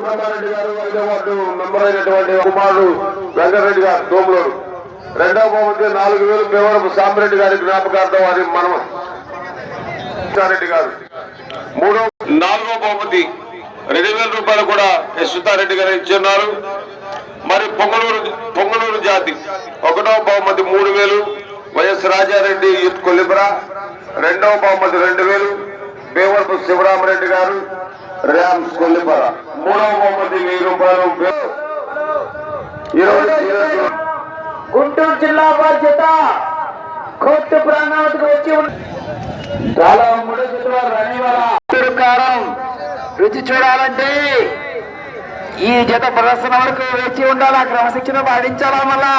సుబ్రహ్మారెడ్డి గారు ఐదో ward member అయినటువంటి కుమారుడు వెంకటరెడ్డి గారు దోములోడు. రెండవ బహుమతి నాలుగు వేలు పేవరపు సాంబరెడ్డి గారి జ్ఞాపకార్థం వారి మనం రెడ్డి గారు. మూడో నాలుగో బహుమతి రెండు వేల రూపాయలు కూడా ఎస్ సుతారెడ్డి గారు ఇచ్చున్నారు. మరి పొంగలూరు పొంగలూరు జాతి. ఒకటో బహుమతి మూడు వేలు. వైఎస్ రాజారెడ్డి యూత్ రెండవ బహుమతి రెండు వేలు. పేవరపు శివరామరెడ్డి గారు ర్యామ్స్ కొల్లిపర మూడవ బహుమతి వెయ్యి రూపాయలు. ఈరోజు గుంటూరు జిల్లా బాధ్యత కోర్టు ప్రాణావతికి వచ్చి చాలా మూడో జిల్లా రనివాల కారం రుచి చూడాలంటే ఈ జత ప్రదర్శన వరకు వేచి ఉండాలా. క్రమశిక్షణ పాటించాలా మళ్ళా?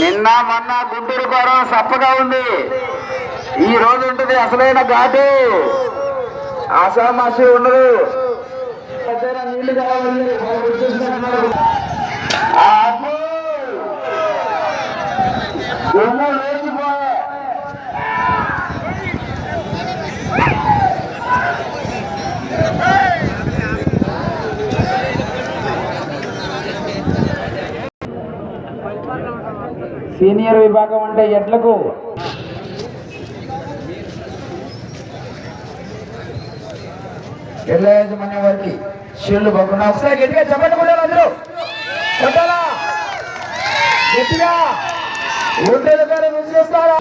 నిన్న మొన్న గుంటూరు కోరం సప్పగా ఉంది. ఈ రోజు ఉంటుంది అసలైన ఘాటు. ఆషామాషి ఉండదు. నీళ్ళు కావాలి వాళ్ళు వచ్చేసినట్టున్నారు. ఆ అబ్బో! దుమ్ము లేచిపోయే. సీనియర్ విభాగం అంటే ఎడ్లకు ఎడ్ల యాజమాన్యం వారికి షీల్డ్ బాగున్నా ఒకసారి గట్టిగా చెప్పండి కూడా అందరూ. కొట్టాలా? గట్టిగా. ఒంటేలు గారు విసిరేస్తారా చేస్తారా?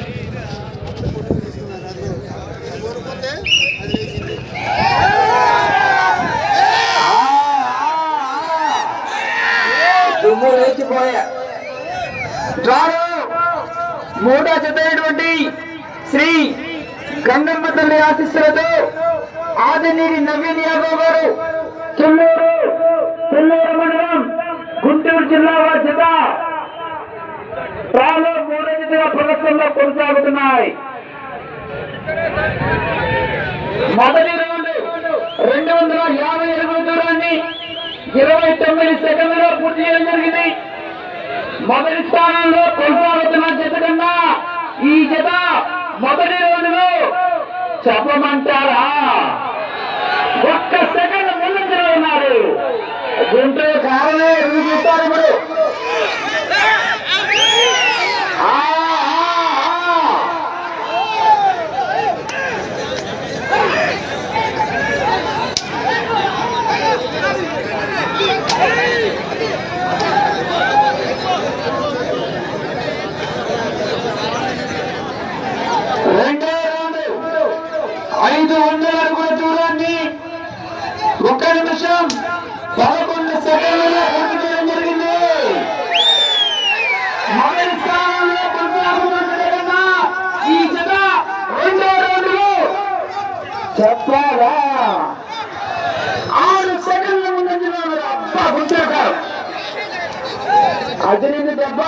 ఆ, దుమ్ము లేచిపోయా. మూడో చెందినటువంటి శ్రీ గంగమ్మ తల్లి ఆశిస్సులతో ఆదినీరి నవీన్ యాదవ్ గారు చెల్లూరు చెల్లూరు మండలం గుంటూరు జిల్లా బాధ్యత. రాలో మూడో జతగా ప్రదర్శనలో కొనసాగుతున్నాయి. మొదటి రౌండ్ రెండు వందల యాభై ఎనిమిది దూరాన్ని ఇరవై తొమ్మిది సెకండ్లలో పూర్తి చేయడం జరిగింది. మొదటి స్థానంలో కొనసాగుతున్న జత కన్నా ఈ జత మొదటి రోజులో చెప్పమంటారా? ఒక్క సెకండ్ ముందులో ఉన్నారు గుంటూరు కారణమే ఎదురు చూస్తారు ఇప్పుడు ఆ, ఆ, ఆ. రెండో రౌండ్ ఐదు వందల అడుగుల దూరాన్ని ఒక నిమిషం పదకొండు పూర్తి జరిగింది. మొదటి స్థానంలో కొనసాగుతున్న ఈ జత రెండో ఆరు సెకండ్ల ముందంజలో ఉన్నారు. అబ్బా గుర్తుపెట్టారు దెబ్బ.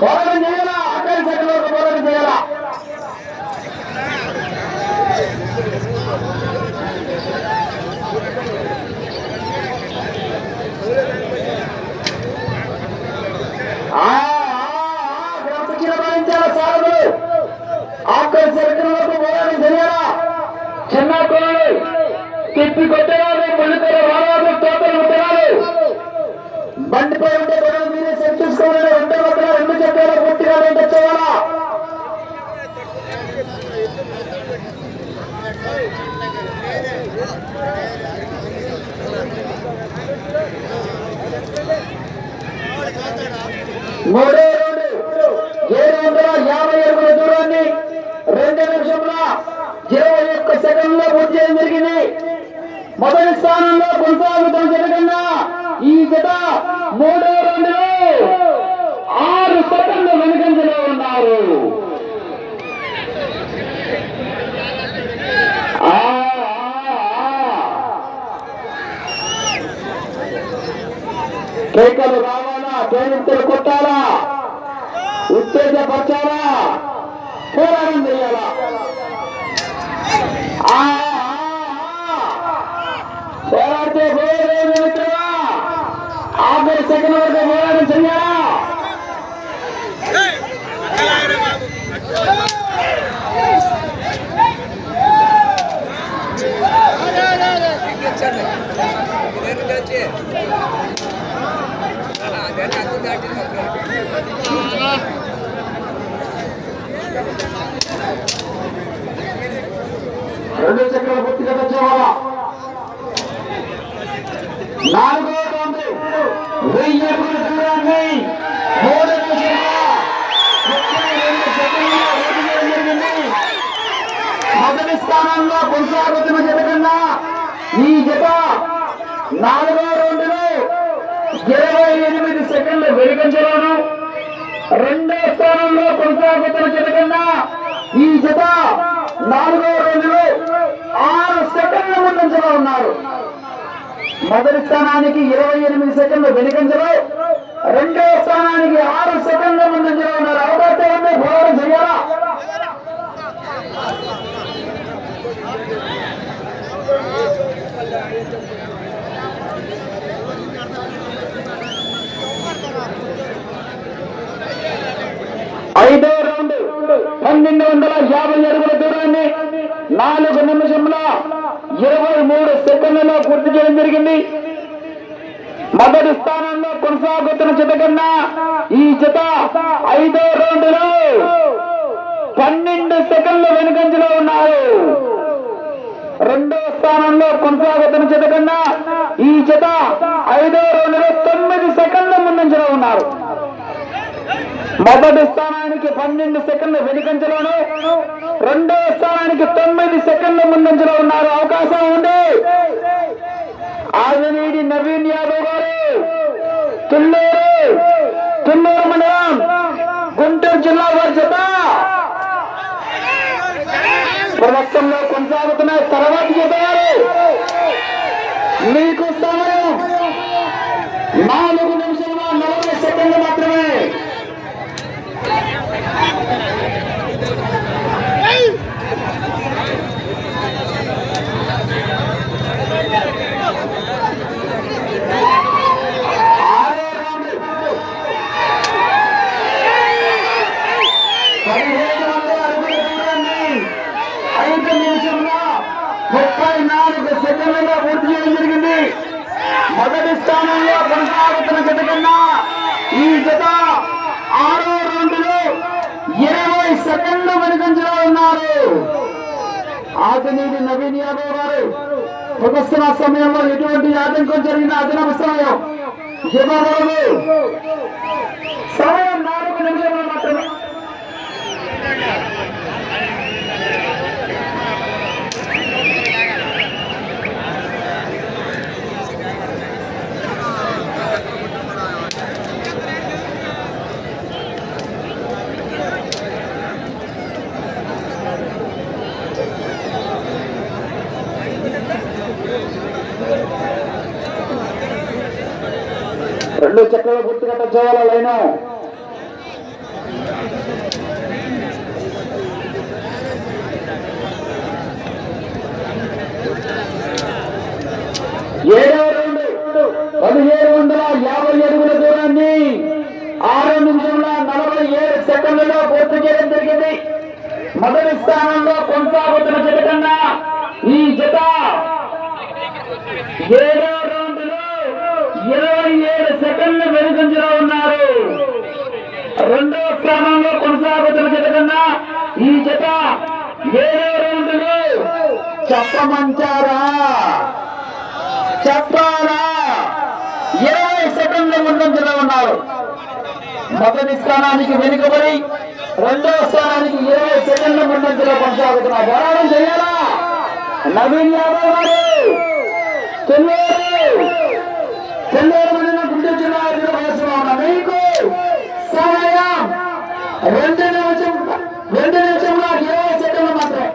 పోరాటం చేయాలా ఆఖరి సెకండ్లో పోరాటం చేయాలా ఆ, ఆ, ఆ, క్రమశిక్షణ పాటించాలా సారథులు ఆఖరి సెకండ్లకు పోరాటం చేయాలా చిన్న పిల్లలు తిప్పి కొట్టరాదు ముళ్ళుకొర రారాదు తోటలు ముట్టరాదు బండిపై ఉంటే గొడవ మీరే సెట్ చూసుకోవాలి రెండో పక్కన రెండు చెప్పాలా పూర్తిగా వెంట చేయాలా మూడో రౌండ్. ఏడు వందల యాభై అడుగుల దూరాన్ని రెండు నిమిషంలో ఇరవై ఒక్క సెకండ్లో పూర్తి చేయడం జరిగింది. మొదటి స్థానంలో కొనసాగుతాం జరగన్నా ఈ జత మూడో రౌండ్లో ఆరు సెకండ్లు వెనుకంజలో ఉన్నారు. కేకలు రావాలా? కేరింతలు కొట్టాలా? ఉత్తేజపరచాలా? పోరాటం చేయాలా? ఆ. పోరాడితే పోయేది మిత్రుడా ఆఖరి సెకండ్ వరకు పోరాటం చెయ్యాలా రెండు చక్రాల పూర్తిగా తెచ్చేవాళ్ళ నాలుగో రౌండ్ మూడు మొదటి స్థానంలో కొనసాగుతున్న జత కన్నా ఈ జత నాలుగో రౌండ్లో ఇరవై ఎనిమిది సెకండ్లు వెనుకంజలోను రెండో స్థానంలో కొనసాగుతున్న జత కన్నా ఈ జత నాలుగో రౌండ్లో ఆరు సెకండ్ల ముందంజలో ఉన్నారు. మొదటి స్థానానికి ఇరవై ఎనిమిది సెకండ్లు వెనుకంజలో రెండో స్థానానికి ఆరు సెకండ్ల ముందంజలో ఉన్నారు. అవకాశం ఉంది. పోరాటం చేయాలా ఐదో రౌండ్ పన్నెండు వందల యాభై అడుగుల దూరాన్ని నాలుగు నిమిషంలో ఇరవై మూడు సెకండ్లలో పూర్తి చేయడం జరిగింది. మొదటి స్థానంలో కొనసాగుతున్న జత కన్నా ఈ జత ఐదో రౌండ్లో పన్నెండు సెకండ్లు వెనుకంజలో ఉన్నారు. రెండో స్థానంలో కొనసాగుతున్న జత కన్నా ఈ జత ఐదో రౌండ్లో తొమ్మిది సెకండ్ల ముందంజలో ఉన్నారు. మొదటి స్థానానికి పన్నెండు సెకండ్ల వెనుకంజలోను రెండో స్థానానికి తొమ్మిది సెకండ్ల ముందంజలో ఉన్నారు. అవకాశం ఉంది. ఆదినీడి నవీన్ యాదవ్ గారు. తుల్లూరు తుల్లూరు మండలం గుంటూరు జిల్లా వారి చేత ప్రదర్శనలో కొనసాగుతున్న తర్వాత జత మీకు సమయం నాలుగు నిమిషాల నలభై సెకండ్లు మాత్రమే ఆరో రౌండ్ పదిహేను వందల అడుగుల దూరాన్ని ఐదు నిమిషంలో ముప్పై నాలుగు సెకండ్లుగా పూర్తి చేయడం జరిగింది మొదటి స్థానంలో కొనసాగుతున్న జత కన్నా ఈ జత ఆరో రౌండ్లో ఇరవై సెకండ్లు వెనుకంజలో ఉన్నారు ప్రతినిధి నవీన్ యాదవ్ గారు. ప్రదర్శన సమయంలో ఎటువంటి ఆటంకం జరిగిన అదనపు సమయం? సమయం నాలుగు నిమిషం మాత్రమే రెండు చక్రాల పూర్తిగా టచ్ అవ్వాలా ఏడవ రౌండ్ పదిహేడు వందల యాభై అడుగుల దూరాన్ని ఆరు నిమిషంలో నలభై ఏడు సెకండ్లలో పూర్తి చేయడం జరిగింది. మొదటి స్థానంలో కొనసాగుతున్న జత కన్నా ఈ జత ఏడో ఇరవై ఏడు సెకండ్లు వెనుకంజలో ఉన్నారు. రెండో స్థానంలో కొనసాగుతున్న జత కన్నా ఈ జత ఏడో రౌండ్లో చెప్పమంటారా? చెప్పాలా? ఇరవై సెకండ్ల ముందంజలో ఉన్నారు. మొదటి స్థానానికి వెనుకబడి రెండో స్థానానికి ఇరవై సెకండ్ల ముందంజలో కొనసాగుతున్నారు పోరాటం చేయాలా? నవీన్ యాదవ్ గారు చెల్లూరు చెల్లూరు గుంటూరు జిల్లా వయసులో మీకు సమయం. రెండు నిమిషం రెండు నిమిషంలో ఇరవై సెకండ్లు మాత్రమే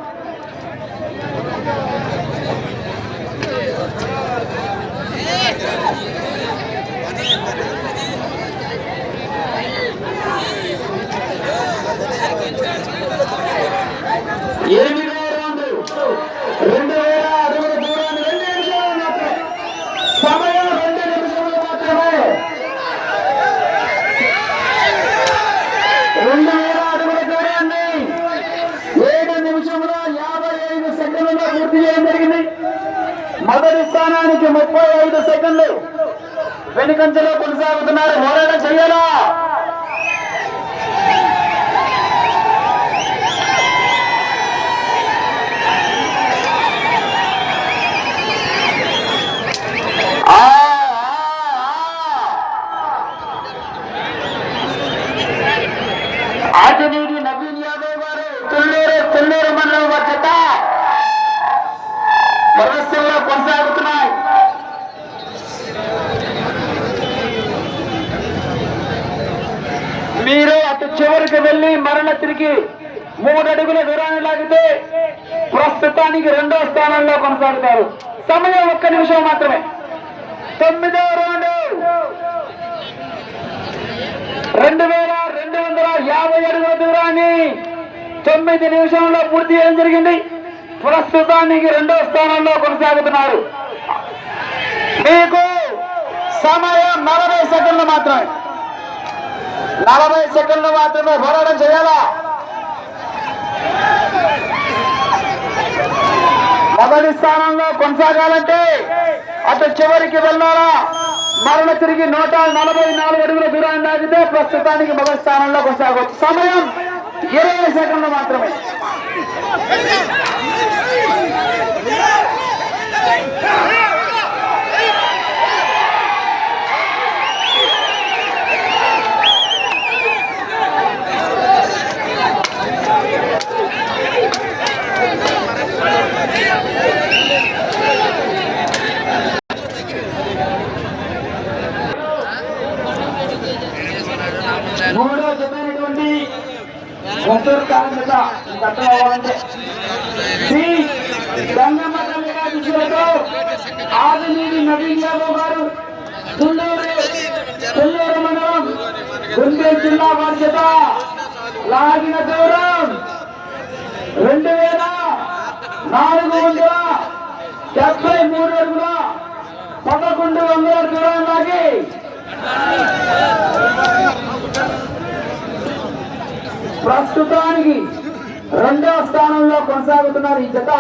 ఎనిమిదో రౌండ్ రెండు వేల అడుగుల దూరాన్ని రెండు నిమిషాలు మాత్రమే స్థానానికి ముప్పై ఐదు సెకండ్లు కంచెలో కొనసాగుతున్నారు. పోరాటం చెయ్యాలా దగ్గరికి వెళ్ళి మరణ తిరిగి మూడు అడుగుల దూరాన్ని లాగితే ప్రస్తుతానికి రెండో స్థానంలో కొనసాగుతారు. సమయం ఒక్క నిమిషం మాత్రమే. తొమ్మిదో రౌండ్. రెండు వేల రెండు వందల యాభై అడుగుల దూరాన్ని తొమ్మిది నిమిషంలో పూర్తి చేయడం జరిగింది. ప్రస్తుతానికి రెండో స్థానంలో కొనసాగుతున్నారు. మీకు సమయం నలభై సెకండ్లు మాత్రమే. నలభై సెకండ్లు మాత్రమే పోరాటం చేయాలా? మొదటి స్థానంలో కొనసాగాలంటే అటు చివరికి వెళ్ళాలా? మరణ తిరిగి నూట నలభై నాలుగు అడుగుల దూరాన్ని దాటితే ప్రస్తుతానికి మొదటి స్థానంలో కొనసాగవచ్చు. సమయం ఇరవై సెకండ్లు మాత్రమే మూడో చెప్పినటువంటి గుంటూరు కార్మిక గతం అవ్వాలంటే శ్రీ గంగమ్మ తల్లి గారి విషయంలో ఆదినీడి నవీన్ యాదవ్ గారు తుళ్ళూరు తుళ్ళూరు మండలం గుంటూరు జిల్లా బాధ్యత. లాగిన దూరం రెండు వేల నాలుగు వందల డెబ్బై మూడు అడుగుల పదకొండు వందల దూరం లాగి ప్రస్తుతానికి రెండో స్థానంలో కొనసాగుతున్నారు ఈ జత.